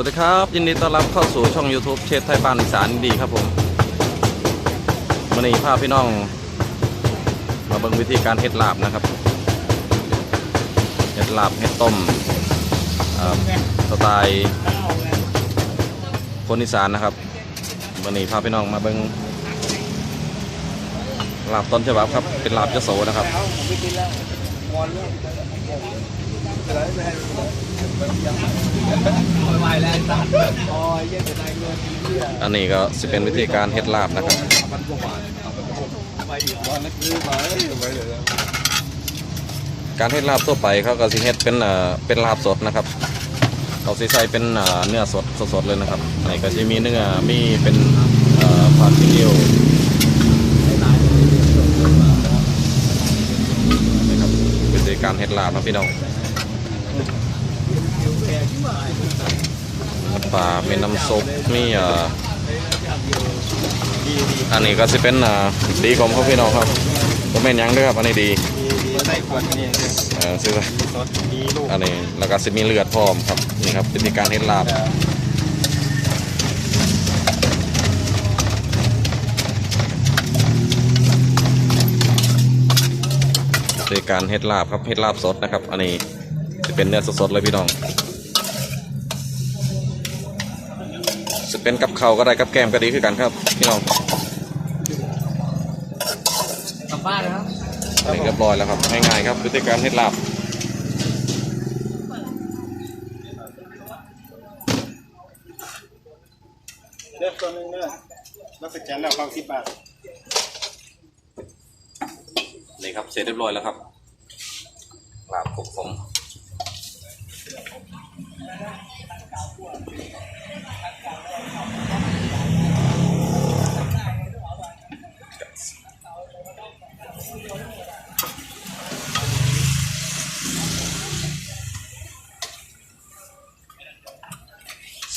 วัสดีครับ ยินดีต้อนรับเข้าสู่ช่อง YouTube เชฟไทยบ้านอีสานดีครับผมวันนี้พาพี่น้อง มาเบิ่งวิธีการเฮ็ดลาบนะครับเฮ็ดลาบเฮ็ดต้มสไตล์คนอีสานนะครับวันนี้พาพี่น้องมาเบิ่งลาบต้นฉบับครับเป็นลาบยโสนะครับ อันนี้ก็จะเป็นวิธีการเฮ็ดลาบนะครับการเฮ็ดลาบทั่วไปเขาก็สิเฮ็ดเป็นเอ่อเป็นลาบสดนะครับเขาสิใส่เป็นเอ่อเนื้อสดสดเลยนะครับอันนี้ก็จะมีเนื้อมีเป็นเอ่อผักซีอิ๊วนะครับวิธีการเฮ็ดลาบนะพี่น้อง ปลามีน้ำซุปมีเอ่ออันนี้ก็จะเป็นอ่อดีกลมครับพี่น้องครับก็เป็นยังด้วยครับอันนี้ดีใส่ขวดนี่เออซื้ออันนี้แล้วก็จะมีเลือดพร้อมครับนี่ครับวิธีการเฮ็ดลาบวิธีการเฮ็ดลาบครับเฮ็ดลาบสดนะครับ อันนี้จะเป็นเนื้อสดๆเลยพี่น้อง เป็นกับข้าวก็ได้กับแกล้มก็ดีคือกันครับพี่น้องกลับบ้านนะครับอันนี้เรียบร้อยแล้วครับง่ายๆครับวิธีการเฮ็ดลาบเลือกตัวหนึงเนอะแล้วสแกนแล้วความสิบบาทนี่ครับเสร็จเรียบร้อยแล้วครับลาบขบผม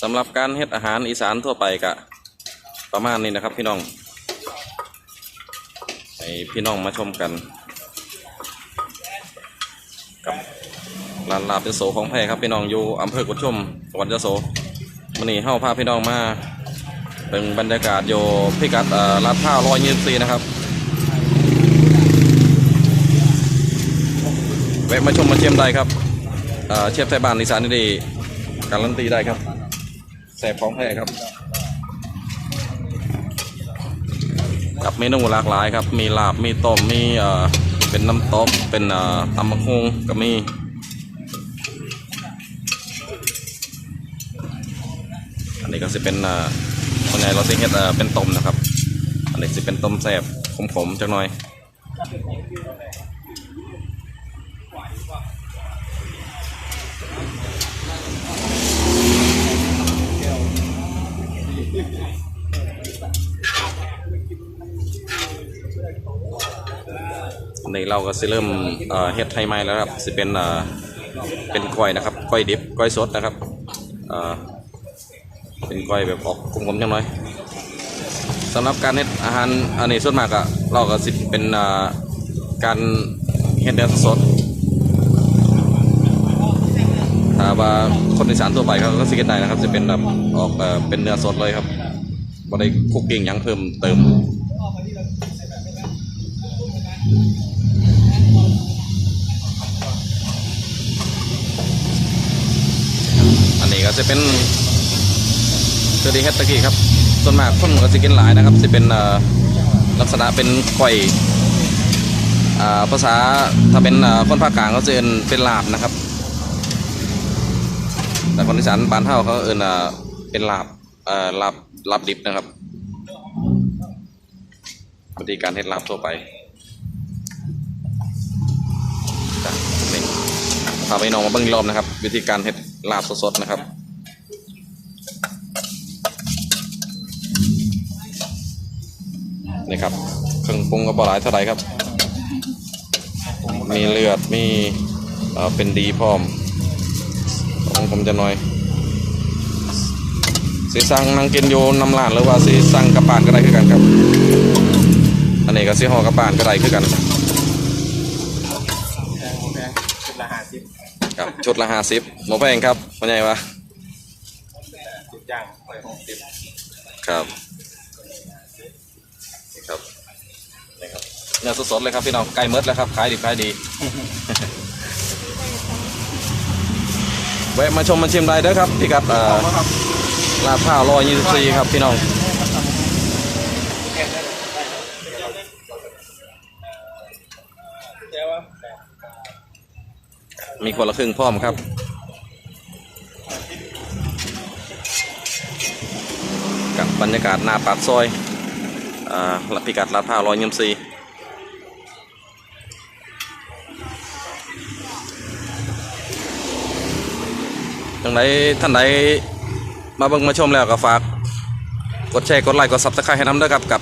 สำหรับการเฮ็ดอาหารอีสานทั่วไปกะประมาณนี้นะครับพี่น้องให้พี่น้องมาชมกัน กับร้านลาบยโสของแพรครับพี่น้องอยู่อำเภอกุดชมจังหวัดยโสวันนี้เฮาพาพี่น้องมาเป็นบรรยากาศโยพิกัดลาดพร้าวร้อยยี่สิบสี่นะครับแวะมาชมมาเชียมได้ครับเอ่อเชฟไทยบ้านอีสานนี่ดีการันตีได้ครับ แสบของแท้ครับ กับเมนูหลากหลายครับ มีลาบมีต้มมีเอ่อเป็นน้ำตกเป็นเอ่อตำมะฮุงก็มีอันนี้ก็จะเป็นเอ่อส่วนใหญ่เราจะเฮ็ดเอ่อเป็นต้มนะครับ อันนี้จะเป็นต้มแสบขมๆจักหน่อย อันนี้เราก็จะเริ่มเฮ็ดไทยใหม่แล้วครับจะเป็นเป็นก้อยนะครับก้อยดิบก้อยสดนะครับเป็นก้อยแบบออกกลมๆจังหน่อยสำหรับการเฮ็ดอาหารอันนี้ส่วนมากอะเราก็สิเป็นการเฮ็ดเนื้อสดถ้าว่าคนอีสานทั่วไปเขาก็สิเก็ตได้นะครับ จะเป็นแบบออกเป็นเนื้อสดเลยครับบ่ได้คุกกิ้งยังเพิ่มเติมอัน ก็จะเป็นเจอดีเฮดตะกี้ครับ ส่วนมากคนก็จะกินหลายนะครับจะเป็นลักษณะเป็นก้อยอ่ภาษาถ้าเป็นคนภาคกลางเขาจะเอินเป็นลาบนะครับ แต่คนอีสานบ้านเท่าเขาเอินเป็นลาบลาบลาบดิบนะครับวิธีการเฮ็ดลาบทั่วไปจ้ะนี่พาไปน้องมาเบิ่งรอบนะครับ วิธีการเฮ็ดลาบสดๆนะครับ นี่ครับเครื่องปรุงก็บ่หลายเท่าไหร่ครับ มีเลือดมีเอ่อเป็นดีพร้อมของผมจะหน่อยสีสั่งนั่งกินอยู่น้ำร้านหรือว่าสีสั่งกระปานก็ได้คือกันครับ อันนี้ก็สีห่อกระปานก็ได้คือกันแพงแพงชุดละห้าสิบครับชุดละห้าสิบหมแพงครับพ่อใหญ่วะย่างไปหกสิบครับ ครับนี่ครับเนื้อสดๆเลยครับพี่น้องไก่เมดแล้วครับขายดีขายดีแวะมาชมมาชิมได้เด้อครับพี่กัดเอ่อครับลาดพร้าวร้อยยี่สิบสี่ครับพี่น้องเดี๋ยวว่ามีคนละครึ่งพร้อมครับกับบรรยากาศหน้าปากซอย อ่าพิกัดลาดพร้าวร้อยยี่สี่จังไดท่านใดมาเบิ่งมาชมแล้วก็ฝาก กดแชร์กดไลค์กดซับสไครต์ให้น้ำด้วยครับกับ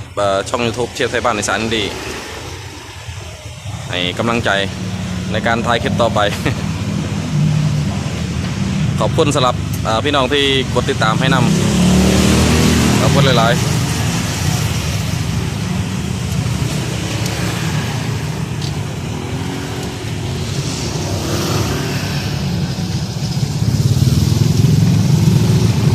ช่อง YouTube เชียร์ไทยบ้านในสารดีให้กำลังใจในการถ่ายคลิปต่อไป ขอบคุณสำหรับพี่น้องที่กดติดตามให้นำขอบคุณหลายๆ